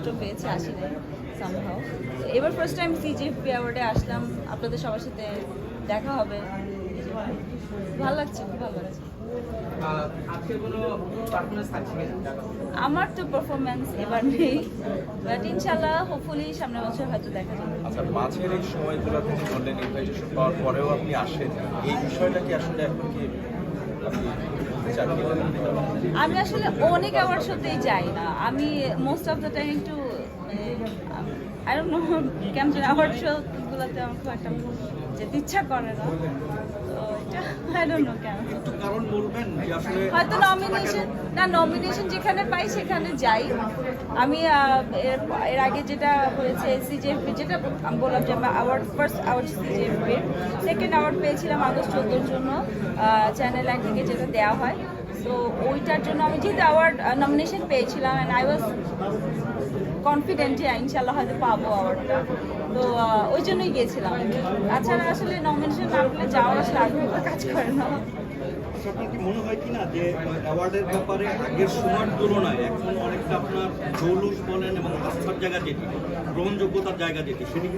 আমন্ত্রণপত্র পেয়েছি আসি নাই সামহাও এবার ফার্স্ট টাইম সিজিএফপি অ্যাওয়ার্ডে আসলাম আপনাদের সবার সাথে দেখা হবে। ভালো লাগছে খুব ভালো লাগছে। আমার তো পারফরমেন্স এবার নেই বাট ইনশাল্লাহ হোপফুলি সামনের বছর হয়তো দেখা যাবে। আচ্ছা মাঝের এই সময়গুলোতে বললেন ইনভাইটেশন পাওয়ার পরেও আপনি আসেন এই বিষয়টা কি আসলে এখন কি? আমি আসলে অনেক অ্যাওয়ার্ড শোতেই যাই না। আমি মোস্ট অফ দ্য টাইম একটু আই ডোন্ট নো কেমন অ্যাওয়ার্ড শো গুলোতে আমার খুব একটা যেতে ইচ্ছা করে না। তো এটা আই ডোন্ট নো কেন একটু কারণ বলবেন যে আসলে হয়তো নমিনেশন না নমিনেশন যেখানে পাই সেখানে যাই। আমি এর আগে যেটা হয়েছে সিজিএফপি যেটা আমি বললাম যে award first award CGFP second award পেয়েছিলাম আগস্ট চোদ্দোর জন্য চ্যানেল এক থেকে যেটা দেওয়া হয়। তো ওইটার জন্য আমি যেহেতু অ্যাওয়ার্ড নমিনেশন পেয়েছিলাম অ্যান্ড আই ওয়াজ কনফিডেন্ট যে ইনশাল্লাহ হয়তো পাবো অ্যাওয়ার্ডটা তো ওই জন্যই গিয়েছিলাম। তাছাড়া আসলে নমিনেশন না পেলে যাওয়ার আসলে আগ্রহ কাজ করে না। আচ্ছা, আপনার কি মনে হয় কিনা যে অ্যাওয়ার্ডের ব্যাপারে আগের সময়ের তুলনায় এখন অনেকটা আপনার জৌলুস বলেন এবং আস্থার জায়গা যেটি গ্রহণযোগ্যতার জায়গা যেটি সেটি